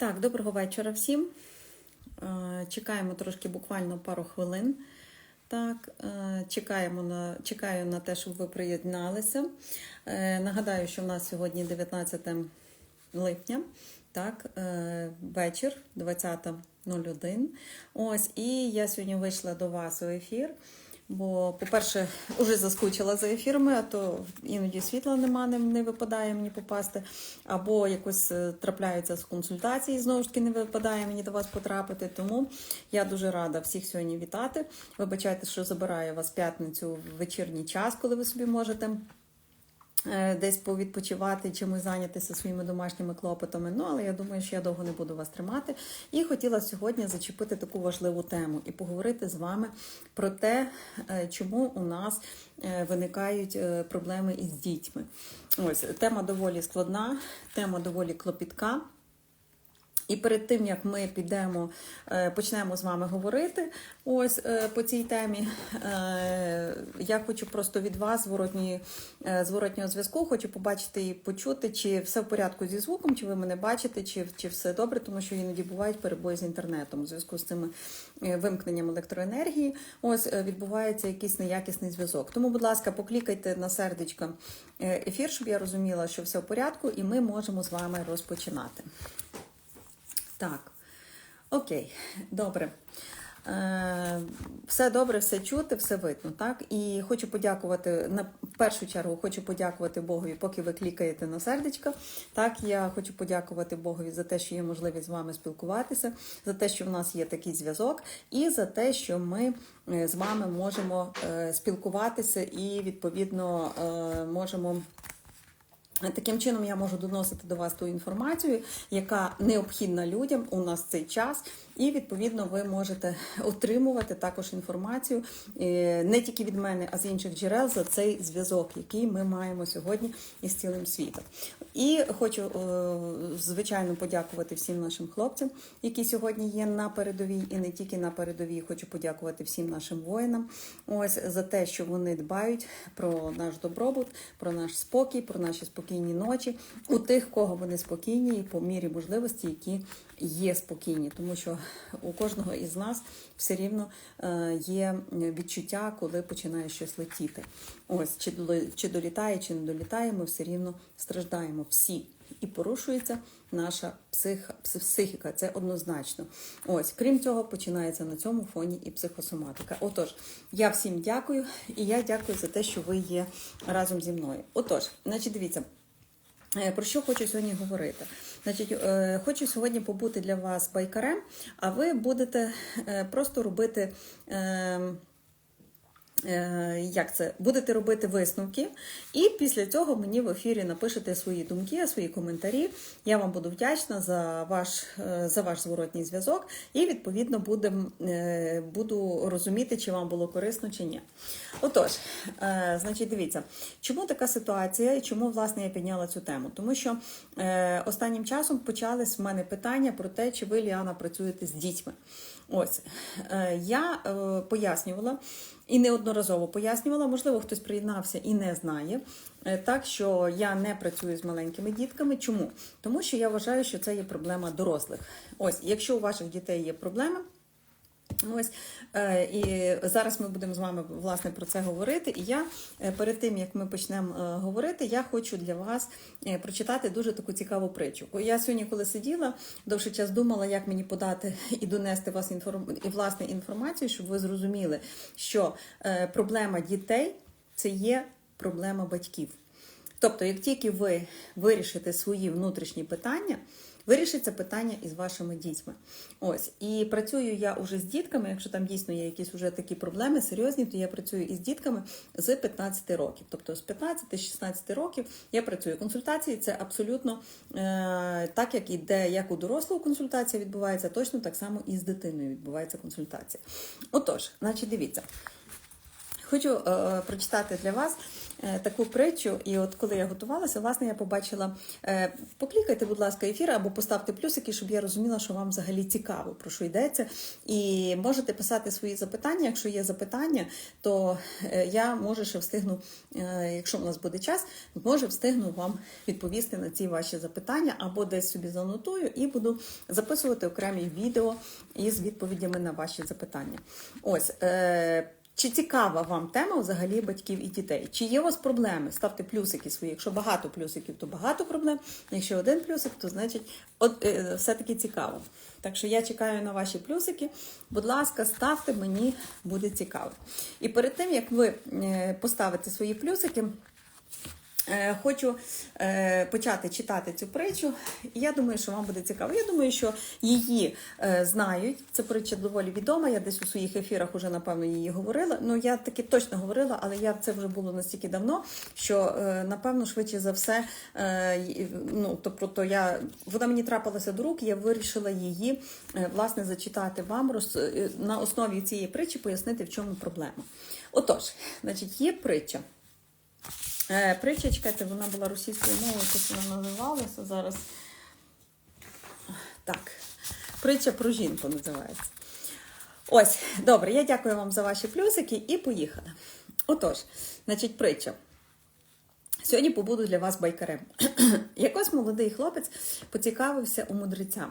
Так, доброго вечора всім. Е, Чекаємо трошки буквально пару хвилин. Так, е, чекаємо на, чекаю на те, щоб ви приєдналися. Е, Нагадаю, що в нас сьогодні 19 липня, так, вечір, 20.01. Ось, і я сьогодні вийшла до вас у ефір. Бо, по-перше, вже заскучила за ефірами, а то іноді світла нема, не, не випадає мені попасти. Або якось е, трапляються з консультації, знову ж таки не випадає мені до вас потрапити. Тому я дуже рада всіх сьогодні вітати. Вибачайте, що забираю вас п'ятницю в вечірній час, коли ви собі можете. Е, Десь повідпочивати, чимось зайнятися своїми домашніми клопотами. Ну, але я думаю, що я довго не буду вас тримати. І хотіла сьогодні зачепити таку важливу тему і поговорити з вами про те, е, чому у нас е, виникають проблеми із дітьми. Ось тема доволі складна, тема доволі клопітка. І перед тим як ми підемо, е, почнемо з вами говорити ось е, по цій темі, е, я хочу просто від вас зворотньої, е, зворотнього зв'язку, хочу побачити і почути, чи все в порядку зі звуком, чи ви мене бачите, чи, чи все добре, тому що іноді бувають перебої з інтернетом у зв'язку з цими е, вимкненням електроенергії. Ось відбувається якийсь неякісний зв'язок. Тому, будь ласка, поклікайте на сердечко ефір, щоб я розуміла, що все в порядку, і ми можемо з вами розпочинати. Так, окей, добре. Е, Все добре, все чути, все видно, так? І хочу подякувати на першу чергу, хочу подякувати Богові, поки ви клікаєте на сердечко. Так, я хочу подякувати Богові за те, що є можливість з вами спілкуватися, за те, що в нас є такий зв'язок, і за те, що ми е, з вами можемо е, спілкуватися і відповідно можемо. Таким чином я можу доносити до вас ту інформацію, яка необхідна людям у нас цей час, і відповідно ви можете отримувати також інформацію е, не тільки від мене, а з інших джерел за цей зв'язок, який ми маємо сьогодні із цілим світом. І хочу е, звичайно подякувати всім нашим хлопцям, які сьогодні є на передовій, і не тільки на передовій. Хочу подякувати всім нашим воїнам. Ось за те, що вони дбають про наш добробут, про наш спокій, про наші спокійні ночі у тих, кого вони спокійні, і по мірі можливості, які є спокійні, тому що у кожного із нас все рівно е, є відчуття, коли починає щось летіти. Ось чи долітає, чи не долітає, ми все рівно страждаємо всі. І порушується наша псих, психіка, це однозначно. Ось, крім цього, починається на цьому фоні і психосоматика. Отож, я всім дякую, і я дякую за те, що ви є разом зі мною. Отож, значить, дивіться. Е, Про що хочу сьогодні говорити? Значить, е, хочу сьогодні побути для вас байкарем, а ви будете е, просто робити. Е, Як це будете робити висновки, і після цього мені в ефірі напишете свої думки, свої коментарі. Я вам буду вдячна за ваш, е, за ваш зворотній зв'язок, і відповідно будем, е, буду розуміти, чи вам було корисно чи ні. Отож, значить, дивіться, чому така ситуація і чому власне я підняла цю тему? Тому що останнім часом почались в мене питання про те, чи ви, Ліана, працюєте з дітьми. Ось я пояснювала і неодноразово пояснювала, можливо, хтось приєднався і не знає. е, Так що я не працюю з маленькими дітками. Чому? Тому що я вважаю, що це є проблема дорослих. Ось, якщо у ваших дітей є проблеми. Ось е, і зараз ми будемо з вами власне про це говорити. І я е, перед тим як ми почнемо е, говорити, я хочу для вас прочитати дуже таку цікаву притчу. Я сьогодні, коли сиділа, довший час думала, як мені подати і донести вас інформ... і власне інформацію, щоб ви зрозуміли, що проблема дітей це є проблема батьків. Тобто, як тільки ви вирішите свої внутрішні питання, вирішиться питання із вашими дітьми. Ось і працюю я уже з дітками. Якщо там дійсно є якісь уже такі проблеми серйозні, то я працюю із дітками з 15 років. Тобто з 15-16 років я працюю. Консультації це абсолютно е, так, як іде, як у дорослого консультація відбувається, точно так само і з дитиною відбувається консультація. Отож, значить, дивіться. Хочу е, прочитати для вас е, таку притчу, і от коли я готувалася, власне, я побачила. е, Поклікайте, будь ласка, ефір або поставте плюсики, щоб я розуміла, що вам взагалі цікаво, про що йдеться. І можете писати свої запитання. Якщо є запитання, то е, я може ще встигну, е, якщо у нас буде час, може встигну вам відповісти на ці ваші запитання, або десь собі занотую і буду записувати окремі відео із відповідями на ваші запитання. Ось. Е, чи цікава вам тема взагалі батьків і дітей? Чи є у вас проблеми? Ставте плюсики свої. Якщо багато плюсиків, то багато проблем. Якщо один плюсик, то значить от, е, все-таки цікаво. Так що я чекаю на ваші плюсики. Будь ласка, ставте, мені буде цікаво. І перед тим, як ви е, поставите свої плюсики, Хочу е, почати читати цю притчу. Я думаю, що вам буде цікаво. Я думаю, що її е, знають. Це притча доволі відома. Я десь у своїх ефірах уже напевно її говорила. Ну я таки точно говорила, але я це вже було настільки давно, що е, напевно швидше за все, е, ну тобто я вона мені трапилася до рук. Я вирішила її е, власне зачитати вам е, на основі цієї притчі, пояснити, в чому проблема. Отож, значить, є притча. Е, Притча, чекайте, вона була російською мовою, якось вона називалася зараз. Так, притча про жінку називається. Ось, добре, я дякую вам за ваші плюсики і поїхали. Отож, значить, притча. Сьогодні побуду для вас байкарем. Якось молодий хлопець поцікавився у мудреця.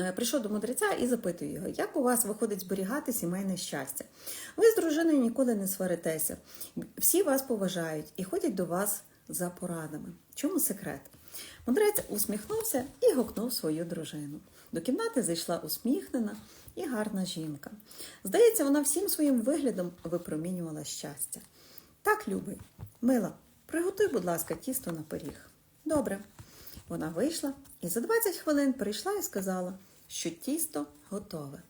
Е, Прийшов до мудреця і запитує його, як у вас виходить зберігати сімейне щастя? Ви з дружиною ніколи не сваритеся, всі вас поважають і ходять до вас за порадами. Чому секрет? Мудрець усміхнувся і гукнув свою дружину. До кімнати зайшла усміхнена і гарна жінка. Здається, вона всім своїм виглядом випромінювала щастя. Так, любий, мила, приготуй, будь ласка, тісто на пиріг. Добре. Вона вийшла і за 20 хвилин прийшла і сказала, що тісто готове.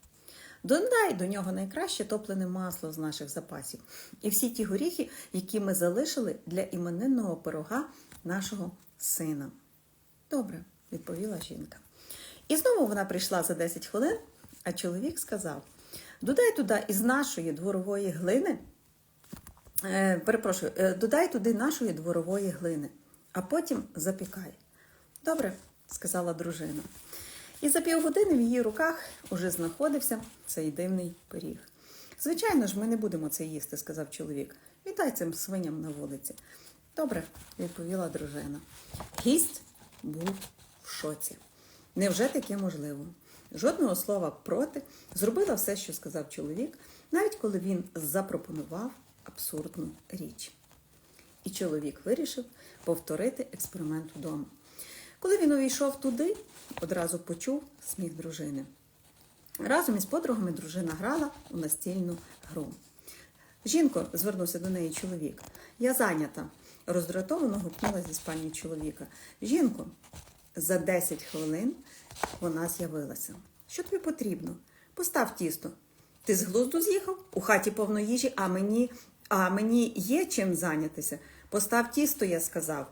Додай до нього найкраще топлене масло з наших запасів і всі ті горіхи, які ми залишили для іменинного пирога нашого сина. Добре, відповіла жінка. І знову вона прийшла за 10 хвилин, а чоловік сказав: додай туди із нашої дворової глини Е, перепрошую, е, додай туди нашої дворової глини, а потім запікай. Добре, сказала дружина. І за півгодини в її руках уже знаходився цей дивний пиріг. Звичайно ж, ми не будемо це їсти, сказав чоловік. Віддай цим свиням на вулиці. Добре, відповіла дружина. Гість був в шоці. Невже таке можливо? Жодного слова проти, зробила все, що сказав чоловік, навіть коли він запропонував абсурдну річ. І чоловік вирішив повторити експеримент вдома. Коли він увійшов туди, одразу почув сміх дружини. Разом із подругами дружина грала у настільну гру. Жінко, звернувся до неї чоловік, я зайнята. Роздратовано гукнула зі спальні чоловіка. Жінко, за 10 хвилин вона з'явилася. Що тобі потрібно? Постав тісто. Ти з глузду з'їхав? У хаті повно їжі, а мені, а мені є чим зайнятися. Постав тісто, я сказав.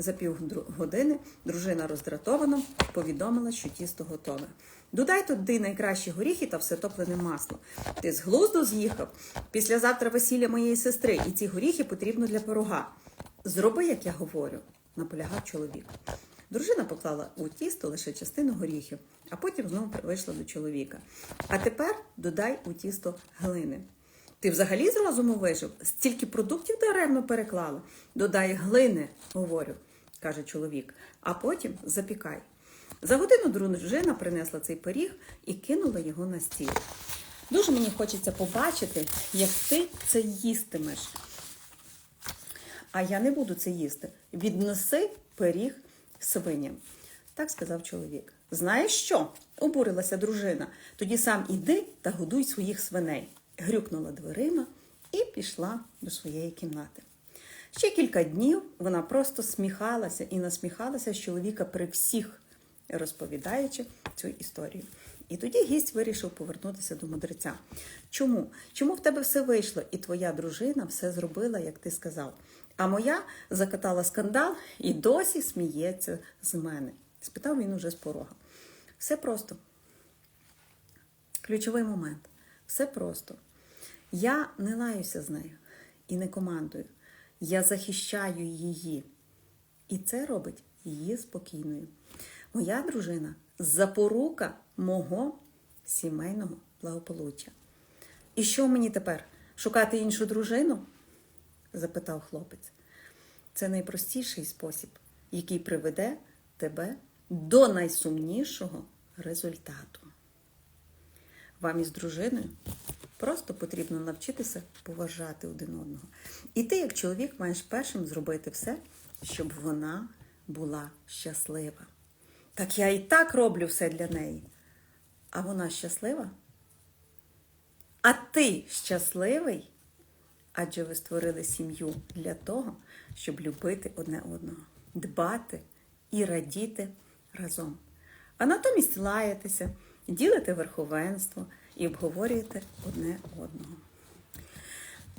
За півгодини дружина роздратовано повідомила, що тісто готове. Додай туди найкращі горіхи та все топлене масло. Ти з глузду з'їхав. Післязавтра весілля моєї сестри, і ці горіхи потрібно для пирога. Зроби, як я говорю, наполягав чоловік. Дружина поклала у тісто лише частину горіхів, а потім знову вийшла до чоловіка. А тепер додай у тісто глини. Ти взагалі з розуму вижив? Стільки продуктів даремно переклала. Додай глини, говорю, каже чоловік, а потім запікай. За годину дружина принесла цей пиріг і кинула його на стіл. Дуже мені хочеться побачити, як ти це їстимеш. А я не буду це їсти. Віднеси пиріг свиням. Так сказав чоловік. Знаєш що? обурилася дружина. Тоді сам іди та годуй своїх свиней. Грюкнула дверима і пішла до своєї кімнати. Ще кілька днів вона просто сміхалася і насміхалася з чоловіка при всіх, розповідаючи цю історію. І тоді гість вирішив повернутися до мудреця. Чому? Чому в тебе все вийшло, і твоя дружина все зробила, як ти сказав? А моя закатала скандал і досі сміється з мене. Спитав він уже з порога. Все просто. Ключовий момент. Все просто. Я не лаюся з нею і не командую. Я захищаю її. І це робить її спокійною. Моя дружина запорука мого сімейного благополуччя. І що мені тепер? Шукати іншу дружину? запитав хлопець. Це найпростіший спосіб, який приведе тебе до найсумнішого результату. Вам із дружиною просто потрібно навчитися поважати один одного. І ти, як чоловік, маєш першим зробити все, щоб вона була щаслива. Так я і так роблю все для неї. А вона щаслива? А ти щасливий? Адже ви створили сім'ю для того, щоб любити одне одного, дбати і радіти разом. А натомість лаєтеся, ділите верховенство і обговорюєте одне одного.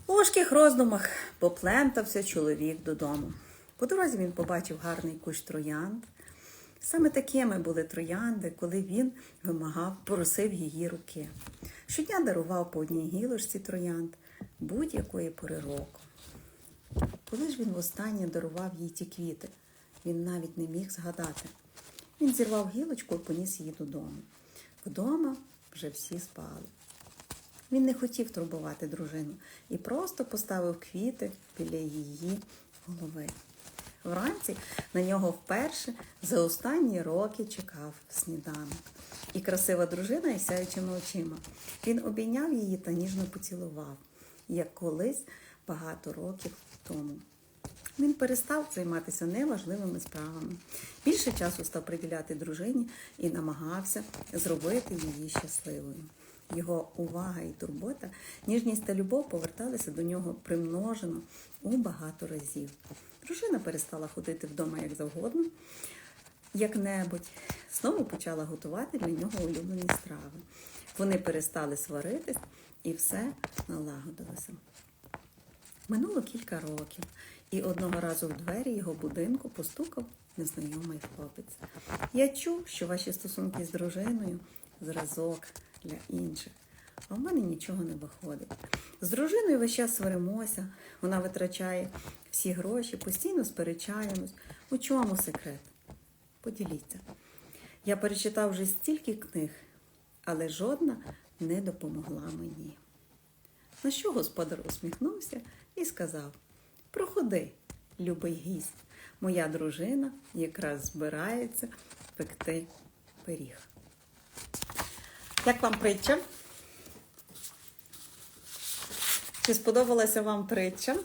У важких роздумах поплентався чоловік додому. По дорозі він побачив гарний кущ троянд. Саме такими були троянди, коли він вимагав, просив її руки. Щодня дарував по одній гілочці троянд будь-якої пори року. Коли ж він востаннє дарував їй ті квіти, він навіть не міг згадати. Він зірвав гілочку і поніс її додому. Вдома вже всі спали. Він не хотів турбувати дружину і просто поставив квіти біля її голови. Вранці на нього вперше за останні роки чекав сніданок. І красива дружина із сяючими очима. Він обійняв її та ніжно поцілував, як колись багато років тому. Він перестав займатися неважливими справами. Більше часу став приділяти дружині і намагався зробити її щасливою. Його увага і турбота, ніжність та любов поверталися до нього примножено у багато разів. Дружина перестала ходити вдома як завгодно, як-небудь, знову почала готувати для нього улюблені страви. Вони перестали сваритись і все налагодилося. Минуло кілька років, і одного разу в двері його будинку постукав незнайомий хлопець. Я чув, що ваші стосунки з дружиною зразок для інших, а в мене нічого не виходить. З дружиною весь час сваримося, вона витрачає всі гроші, постійно сперечаємось. У чому секрет? Поділіться. Я перечитав вже стільки книг, але жодна не допомогла мені. На що господар усміхнувся і сказав: Проходи, любий гість, моя дружина якраз збирається пекти пиріг. Як вам притча? Чи сподобалася вам притча?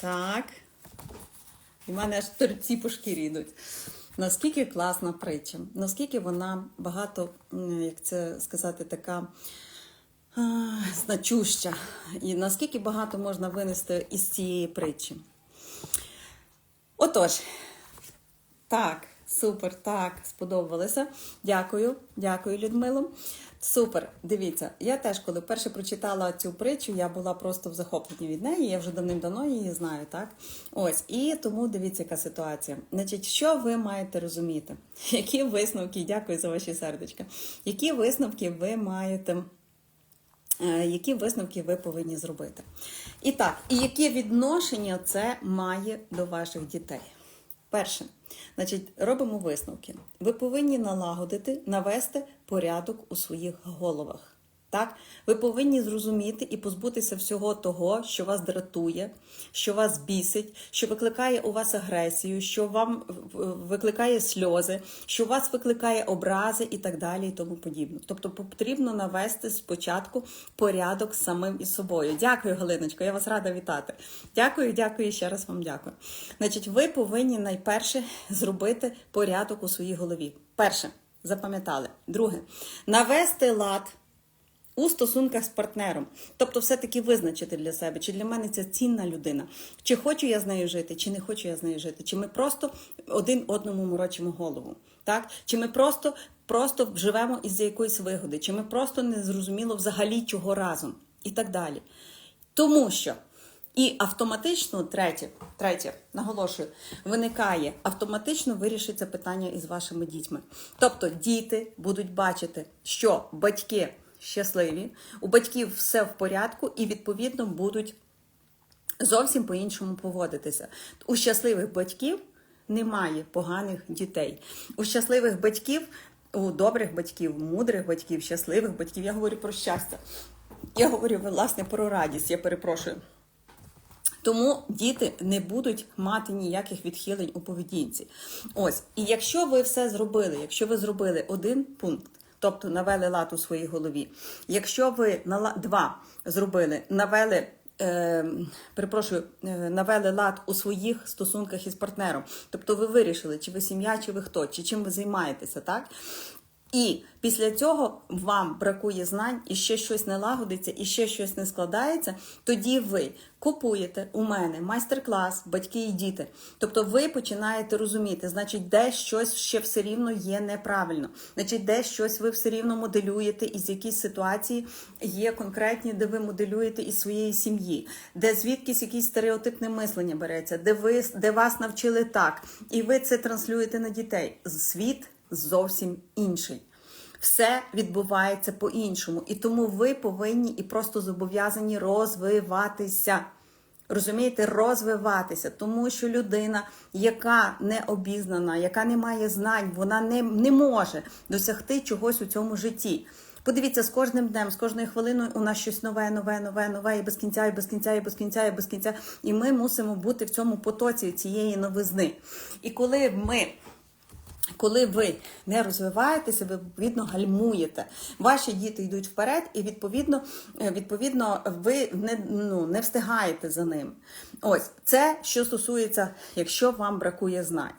Так. І в мене аж торці по шкірі йдуть. Наскільки класна притча, наскільки вона багато, як це сказати, така значуща, і наскільки багато можна винести із цієї притчі. Отож, так, супер, так, сподобалося. Дякую, дякую, Людмило. Супер, дивіться, я теж, коли вперше прочитала цю притчу, я була просто в захопленні від неї. Я вже давним-давно її знаю, так? Ось, і тому дивіться, яка ситуація. Значить, що ви маєте розуміти? Які висновки, дякую за ваші сердечка. Які висновки ви маєте? Е, Які висновки ви повинні зробити? І так, і яке відношення це має до ваших дітей? Перше, значить, робимо висновки. Ви повинні налагодити, навести порядок у своїх головах. Так? Ви повинні зрозуміти і позбутися всього того, що вас дратує, що вас бісить, що викликає у вас агресію, що вам викликає сльози, що вас викликає образи і так далі, і тому подібне. Тобто потрібно навести спочатку порядок самим із собою. Дякую, Галиночко, я вас рада вітати. Дякую, дякую, ще раз вам дякую. Значить, ви повинні найперше зробити порядок у своїй голові. Перше, запам'ятали. Друге, навести лад у стосунках з партнером. Тобто, все-таки визначити для себе, чи для мене це цінна людина, чи хочу я з нею жити, чи не хочу я з нею жити, чи ми просто один одному морочимо голову. Так? Чи ми просто, просто живемо із-за якоїсь вигоди, чи ми просто не зрозуміло взагалі чого разом, і так далі. Тому що і автоматично, третє, третє, наголошую, виникає, автоматично вирішиться питання із вашими дітьми. Тобто діти будуть бачити, що батьки щасливі, у батьків все в порядку, і відповідно будуть зовсім по-іншому поводитися. У щасливих батьків немає поганих дітей. У щасливих батьків, у добрих батьків, мудрих батьків, щасливих батьків, я говорю про щастя. Я говорю, власне, про радість, я перепрошую. Тому діти не будуть мати ніяких відхилень у поведінці. Ось, і якщо ви все зробили, якщо ви зробили один пункт, тобто навели лад у своїй голові, якщо ви на два зробили, навели. Е, перепрошую, е, навели лад у своїх стосунках із партнером. Тобто ви вирішили, чи ви сім'я, чи ви хто, чи чим ви займаєтеся, так? І після цього вам бракує знань, і ще щось не лагодиться, і ще щось не складається. Тоді ви купуєте у мене майстер-клас, батьки і діти. Тобто ви починаєте розуміти, значить, де щось ще все рівно є неправильно. Значить, де щось ви все рівно моделюєте, із якісь ситуації є конкретні, де ви моделюєте із своєї сім'ї, де звідкись якесь стереотипне мислення береться, де ви де вас навчили так, і ви це транслюєте на дітей. Світ зовсім інший. Все відбувається по-іншому. І тому ви повинні і просто зобов'язані розвиватися. Розумієте, розвиватися, тому що людина, яка не обізнана, яка не має знань, вона не, не може досягти чогось у цьому житті. Подивіться, з кожним днем, з кожною хвилиною у нас щось нове, нове, нове, нове, і без кінця, і без кінця, і без кінця, і без кінця. І ми мусимо бути в цьому потоці цієї новизни. І коли ми коли ви не розвиваєтеся, ви відповідно гальмуєте. Ваші діти йдуть вперед, і відповідно, е, відповідно, ви не ну, не встигаєте за ним. Ось це що стосується, якщо вам бракує знань.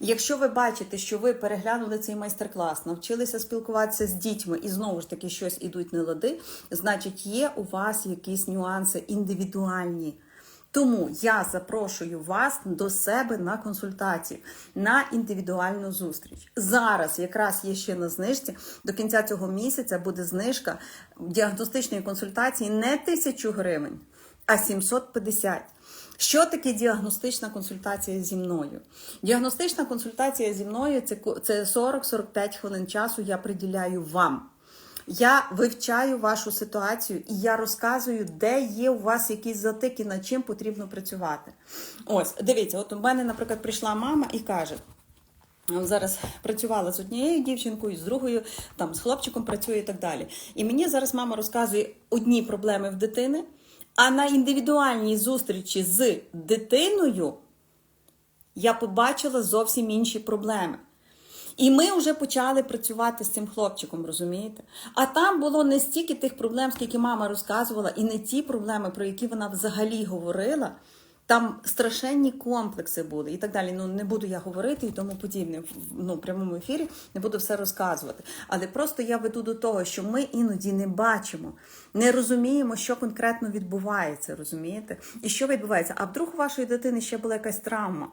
Якщо ви бачите, що ви переглянули цей майстер-клас, навчилися спілкуватися з дітьми і знову ж таки щось ідуть не лади, значить є у вас якісь нюанси індивідуальні. Тому я запрошую вас до себе на консультацію, на індивідуальну зустріч. Зараз якраз є ще на знижці. До кінця цього місяця буде знижка діагностичної консультації не тисячу гривень, а 750. Що таке діагностична консультація зі мною? Діагностична консультація зі мною це 40-45 хвилин часу я приділяю вам. Я вивчаю вашу ситуацію і я розказую, де є у вас якісь затики, над чим потрібно працювати. Ось, дивіться, от у мене, наприклад, прийшла мама і каже. Зараз працювала з однією дівчинкою, з другою, там з хлопчиком працює і так далі. І мені зараз мама розказує одні проблеми в дитини, а на індивідуальній зустрічі з дитиною я побачила зовсім інші проблеми. І ми вже почали працювати з цим хлопчиком, розумієте? А там було не стільки тих проблем, скільки мама розказувала, і не ті проблеми, про які вона взагалі говорила. Там страшенні комплекси були і так далі. Ну не буду я говорити і тому подібне. Ну, в прямому ефірі не буду все розказувати. Але просто я веду до того, що ми іноді не бачимо, не розуміємо, що конкретно відбувається, розумієте? І що відбувається? А вдруг у вашої дитини ще була якась травма?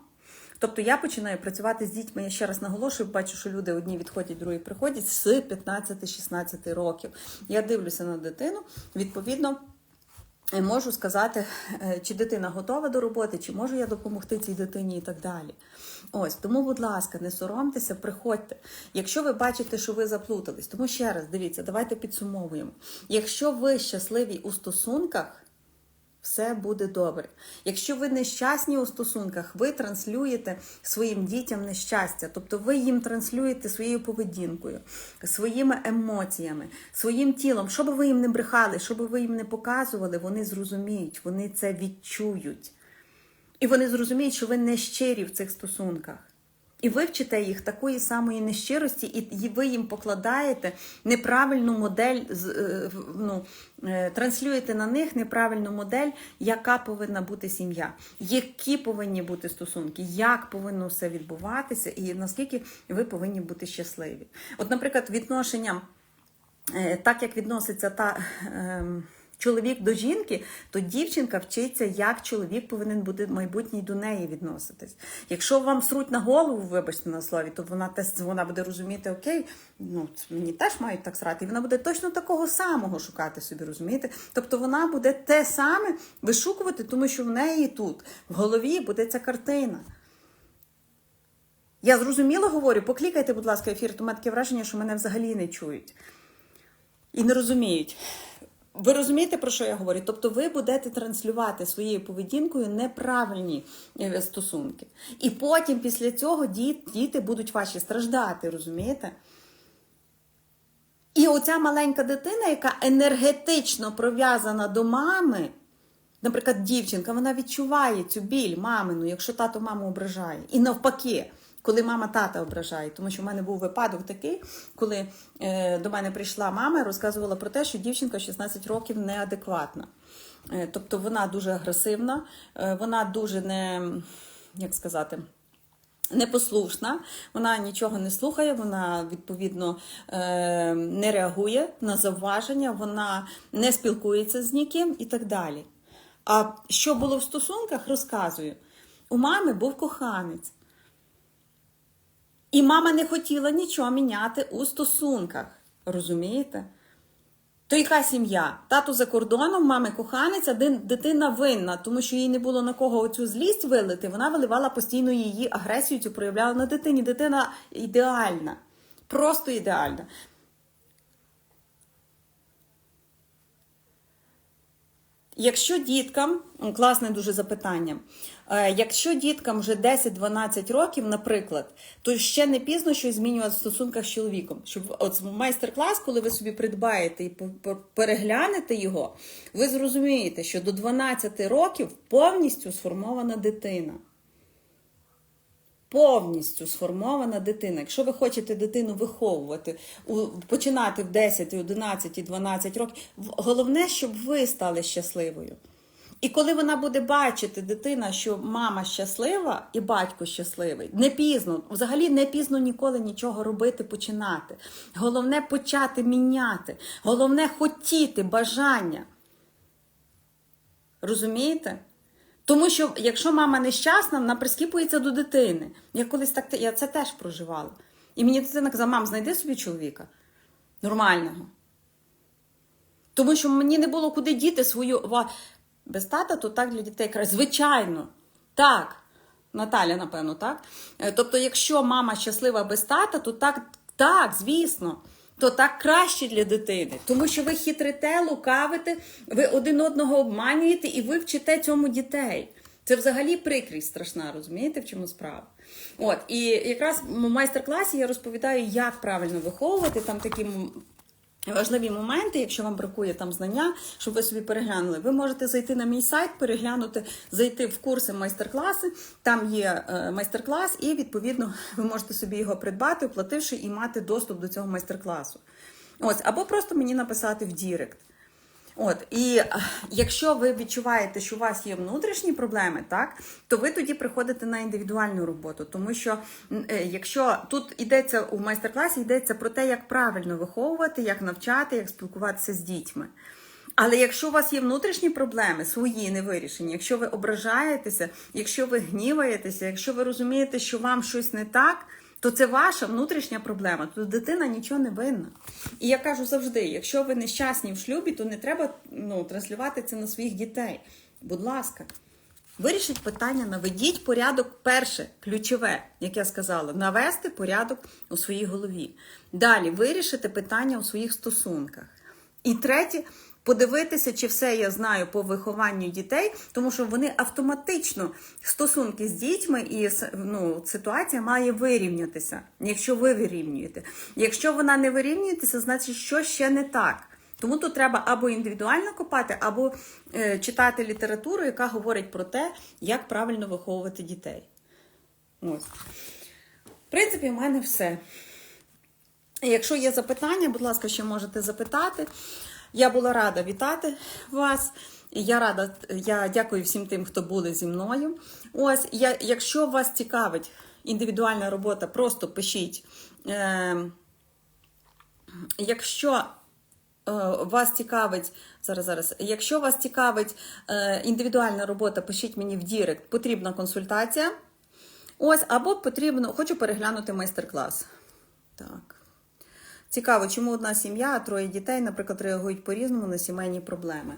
Тобто я починаю працювати з дітьми. Я ще раз наголошую, бачу, що люди одні відходять, другі приходять з 15-16 років. Я дивлюся на дитину, відповідно. Можу сказати, е, чи дитина готова до роботи, чи можу я допомогти цій дитині і так далі. Ось, тому, будь ласка, не соромтеся, приходьте. Якщо ви бачите, що ви заплутались, тому ще раз дивіться, давайте підсумовуємо. Якщо ви щасливі у стосунках, все буде добре. Якщо ви нещасні у стосунках, ви транслюєте своїм дітям нещастя, тобто ви їм транслюєте своєю поведінкою, своїми емоціями, своїм тілом. Що би ви їм не брехали, що би ви їм не показували, вони зрозуміють, вони це відчують. І вони зрозуміють, що ви не щирі в цих стосунках. І ви вчите їх такої самої нещирості, і ви їм покладаєте неправильну модель, е, ну, е, транслюєте на них неправильну модель, яка повинна бути сім'я, які повинні бути стосунки, як повинно все відбуватися, і наскільки ви повинні бути щасливі. От, наприклад, відношення, е, так як відноситься та. Чоловік до жінки, то дівчинка вчиться, як чоловік повинен бути майбутній до неї відноситись. Якщо вам сруть на голову, вибачте на слові, то вона те вона буде розуміти, окей, ну мені теж мають так срати, і вона буде точно такого самого шукати собі, розумієте? Тобто вона буде те саме вишукувати, тому що в неї тут в голові буде ця картина. Я зрозуміло говорю, поклікайте, будь ласка, ефір, то мене таке враження, що мене взагалі не чують і не розуміють. Ви розумієте, про що я говорю? Тобто ви будете транслювати своєю поведінкою неправильні е, стосунки. І потім після цього діти будуть ваші страждати, розумієте? І оця маленька дитина, яка енергетично прив'язана до мами, наприклад, дівчинка, вона відчуває цю біль мамину, якщо тато маму ображає. І навпаки, коли мама тата ображає. Тому що в мене був випадок такий, коли е, до мене прийшла мама і розказувала про те, що дівчинка 16 років неадекватна. Е, тобто вона дуже агресивна, е, вона дуже не, як сказати, непослушна, вона нічого не слухає, вона відповідно е, не реагує на зауваження, вона не спілкується з ніким і так далі. А що було в стосунках, розказую. У мами був коханець. І мама не хотіла нічого міняти у стосунках. Розумієте? То яка сім'я? Тато за кордоном, мами коханець, а дитина винна, тому що їй не було на кого оцю злість вилити. Вона виливала постійно її агресію, цю проявляла на дитині. Дитина ідеальна, просто ідеальна. Якщо діткам, класне дуже запитання, якщо діткам вже 10-12 років, наприклад, то ще не пізно щось змінювати в стосунках з чоловіком. Щоб от майстер-клас, коли ви собі придбаєте і переглянете його, ви зрозумієте, що до 12 років повністю сформована дитина. Повністю сформована дитина. Якщо ви хочете дитину виховувати, починати в 10, 11, 12 років, головне, щоб ви стали щасливою. І коли вона буде бачити дитина, що мама щаслива і батько щасливий, не пізно, взагалі не пізно ніколи нічого робити, починати. Головне почати міняти, головне хотіти, бажання. Розумієте? Тому що якщо мама нещасна, вона прискіпується до дитини. Я колись так я це теж проживала. І мені дитина казала, мам, знайди собі чоловіка нормального. Тому що мені не було куди діти свою. Без тата, то так для дітей краще. Звичайно, так. Наталя, напевно, так. Е, Тобто, якщо мама щаслива без тата, то так, так, звісно. То так краще для дитини, тому що ви хитрите, лукавите, ви один одного обманюєте і ви вчите цьому дітей. Це взагалі прикрість страшна, розумієте, в чому справа? От, і якраз в майстер-класі я розповідаю, як правильно виховувати там такі важливі моменти, якщо вам бракує там знання, щоб ви собі переглянули. Ви можете зайти на мій сайт, переглянути, зайти в курси майстер-класи. Там є е, майстер-клас, і відповідно ви можете собі його придбати, оплативши і мати доступ до цього майстер-класу. Ось, або просто мені написати в Дірект. От, і е, якщо ви відчуваєте, що у вас є внутрішні проблеми, так, то ви тоді приходите на індивідуальну роботу. Тому що е, якщо тут йдеться у майстер-класі, йдеться про те, як правильно виховувати, як навчати, як спілкуватися з дітьми. Але якщо у вас є внутрішні проблеми, свої не вирішені, якщо ви ображаєтеся, якщо ви гніваєтеся, якщо ви розумієте, що вам щось не так, то це ваша внутрішня проблема. Тут дитина нічого не винна. І я кажу завжди: якщо ви нещасні в шлюбі, то не треба ну, транслювати це на своїх дітей. Будь ласка. Вирішіть питання, наведіть порядок перше, ключове, як я сказала, навести порядок у своїй голові. Далі вирішити питання у своїх стосунках. І третє, подивитися, чи все я знаю по вихованню дітей, тому що вони автоматично стосунки з дітьми і ну, ситуація має вирівнятися, якщо ви вирівнюєте. Якщо вона не вирівнюється, значить, що ще не так. Тому тут треба або індивідуально копати, або е, читати літературу, яка говорить про те, як правильно виховувати дітей. Ось. В принципі, в мене все. Якщо є запитання, будь ласка, ще можете запитати. Я була рада вітати вас. Я рада, я дякую всім тим, хто були зі мною. Ось, я, якщо вас цікавить індивідуальна робота, просто пишіть. Е, якщо е, вас цікавить зараз, зараз. Якщо вас цікавить е, індивідуальна робота, пишіть мені в Дірект, потрібна консультація. Ось, або потрібно, хочу переглянути майстер-клас. Так. Цікаво, чому одна сім'я, а троє дітей, наприклад, реагують по-різному на сімейні проблеми.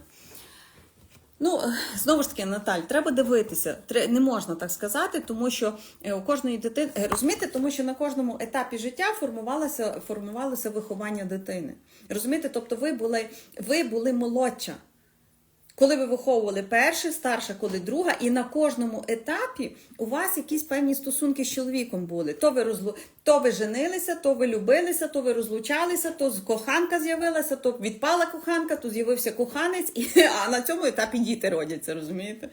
Ну, знову ж таки, Наталь, треба дивитися. Не можна так сказати, тому що е, у кожної дитини е, розумієте, тому що на кожному етапі життя формувалося, формувалося виховання дитини. Розумієте, тобто ви були, ви були молодша. Коли ви виховували перше, старша, коли друга, і на кожному етапі у вас якісь певні стосунки з чоловіком були. То ви розлу... то ви женилися, то ви любилися, то ви розлучалися, то коханка з'явилася, то відпала коханка, то з'явився коханець, і... а на цьому етапі діти родяться, розумієте?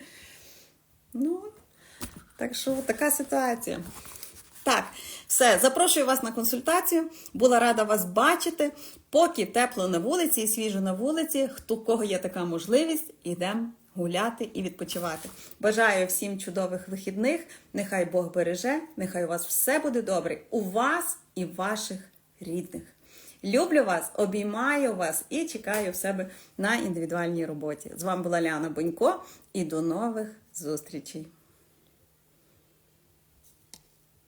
Ну, так що така ситуація. Так, все, запрошую вас на консультацію. Була рада вас бачити. Поки тепло на вулиці і свіжо на вулиці, хто кого є така можливість, ідемо гуляти і відпочивати. Бажаю всім чудових вихідних. Нехай Бог береже, нехай у вас все буде добре. У вас і ваших рідних. Люблю вас, обіймаю вас і чекаю в себе на індивідуальній роботі. З вами була Ліана Бонько і до нових зустрічей.